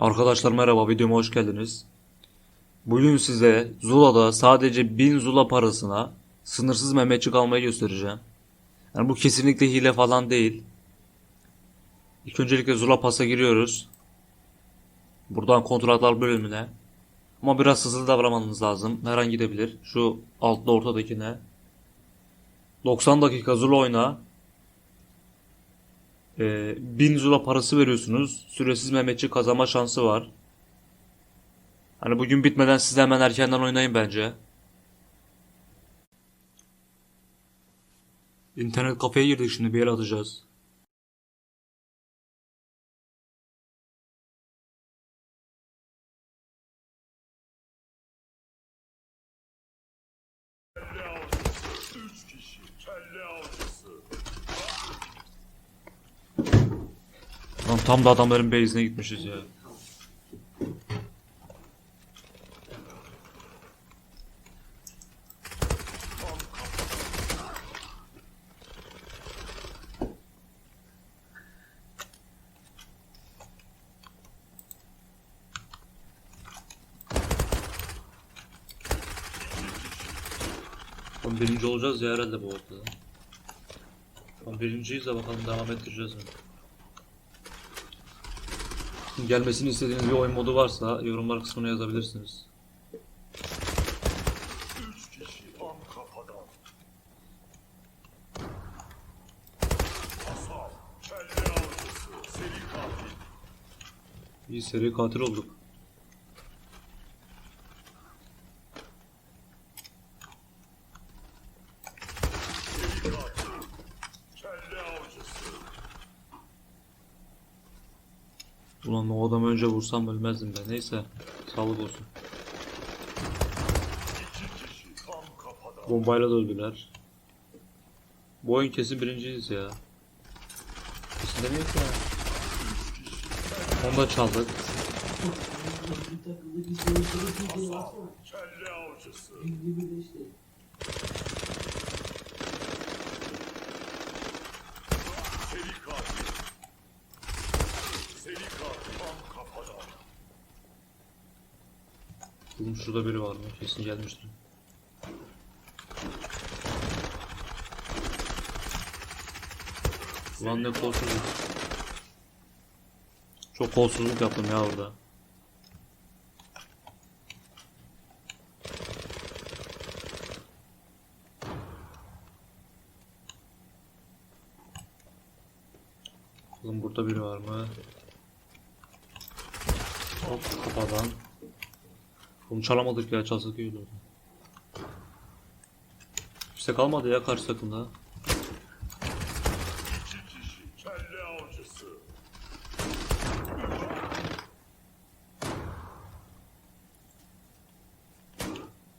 Arkadaşlar merhaba videoma hoş geldiniz. Bugün size Zula'da sadece 1000 Zula parasına sınırsız Mehmetçik almayı göstereceğim. Yani bu kesinlikle hile falan değil. İlk öncelikle Zula Pass'a giriyoruz. Buradan kontratlar bölümüne. Ama biraz hızlı davranmanız lazım. Her an gidebilir. Şu altta ortadakine. 90 dakika Zula oyna. Ee, 1000 Zula parası veriyorsunuz. Süresiz Mehmetçik kazanma şansı var. Hani bugün bitmeden siz hemen erkenden oynayın bence. İnternet kafeye girdik şimdi bir yere atacağız. Üç kişi kelle avcısı. Lan tam da adamların base'ine gitmişiz ya. Oğlum birinci olacağız ya herhalde bu ortada. Oğlum birinciyiz de bakalım devam ettireceğiz mi? Gelmesini istediğiniz bir oyun modu varsa yorumlar kısmına yazabilirsiniz. İyi seri katil olduk. Seri katil. Kelle avcısı. Ulan o adamı önce vursam ölmezdim de. Neyse. Sağlık olsun. Bombayla da öldüler. Bu oyun kesin birinciyiz ya. Kesin demek ya. Onu da çaldık. Kelle avcısı. Seri katil. Seri katil tam kafadan. Oğlum şurada biri var mı? Kesin gelmiştir. Ulan ne kolsuzluk. Çok kolsuzluk yaptım ya orada. Oğlum burada biri var mı? Hop kafadan. Bunu çalamadık ya çalsak iyi olurdu. Kimse kalmadı ya karşı takımda.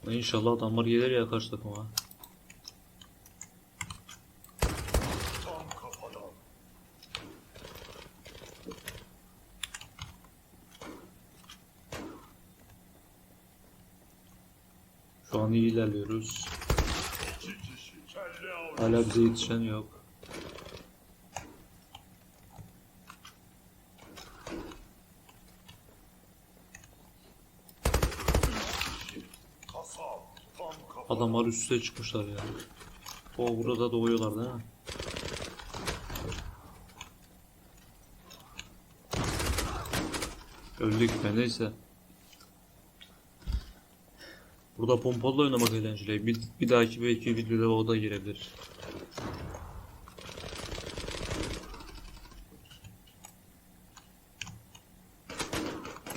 İnşallah adamlar gelir ya karşı takıma. Şu an iyi ilerliyoruz. Hala bize yetişen yok. Adamlar üst üste çıkmışlar ya. O burada doğuyorlar değil mi? Öldük be neyse. Burada pompalı oynamak eğlenceli. Bir, bir dahaki belki videoda o da girebilir.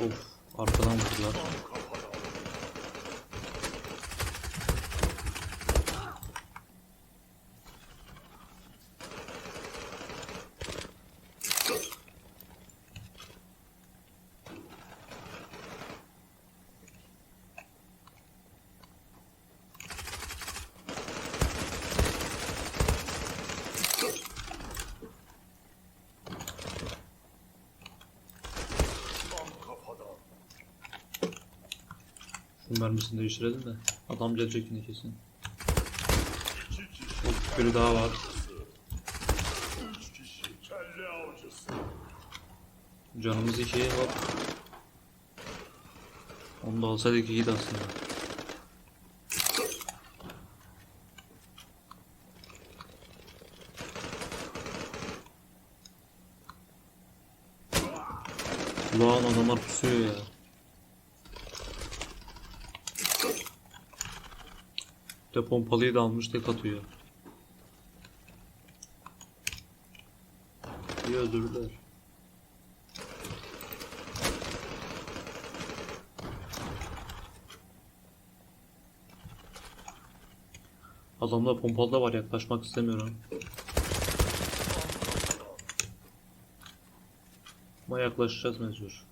Of arkadan vurdular. Tam kafadan. Şunun mermisini değiştirelim de. Adam gelecek yine kesin. Hop biri daha var. Canımız iki hop. Onu da alsaydık iyiydi aslında. Lan adamlar pusuyor ya. Bir De pompalıyı da almış tek atıyor. İyi öldürdüler. Adamda pompalı da var yaklaşmak istemiyorum. Ama yaklaşacağız mecbur.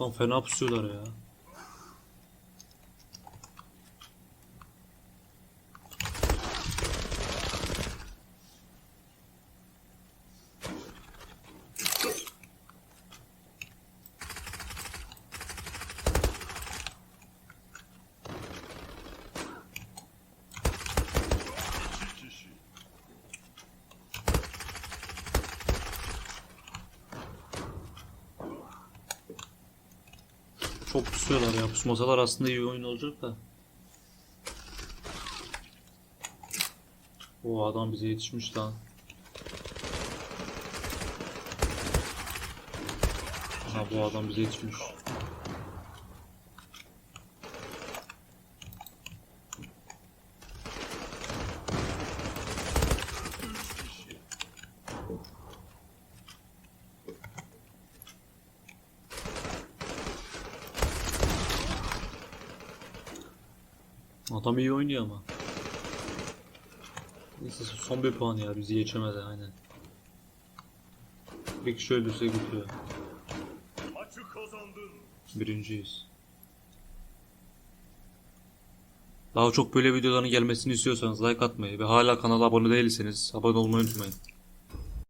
Lan fena pusuyorlar ya. Çok pusuyorlar ya. Pusmasalar aslında iyi oyun olacak da. O adam bize yetişmiş lan. Ha bu adam bize yetişmiş. Adam iyi oynuyor ama. Neyse son bir puan ya bizi geçemedi aynen. Bir kişi öldürse bitiyor. Maçı kazandın. Birinciyiz. Daha çok böyle videoların gelmesini istiyorsanız like atmayı ve hala kanala abone değilseniz abone olmayı unutmayın.